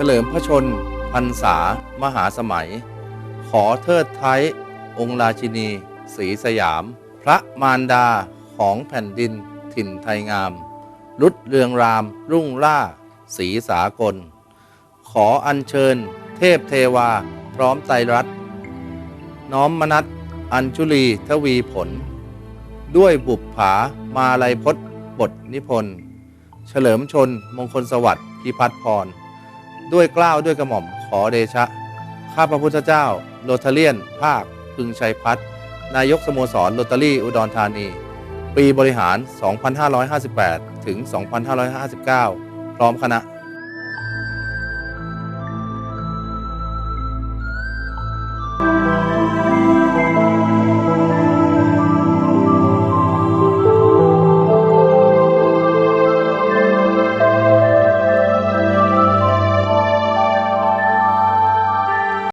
ฉลิมพระชนพรรษามหาสมัย ขอเทิดไทยองค์ราชินีศรีสยาม พระมารดาของแผ่นดินถิ่นไทยงาม รุดเรืองราม รุ่งล่าศรีสากล ขออัญเชิญ เทพเทวา พร้อมไตรรัตน้อมมนัตอัญชุลีทวีผล ด้วยบุปผามาลัยพจน์บทนิพนธ์ เฉลิมชนมงคลสวัสดิ์พิพัฒน์พร ด้วยกล้าวด้วยกระหม่อมขอเดชะ ข้าพระพุทธเจ้า โรตาเลียน ภาค พึงชัยพัฒน์นายกสโมสรโรตารี่อุดรธานี ปีบริหาร 2558 ถึง 2559 พร้อมคณะ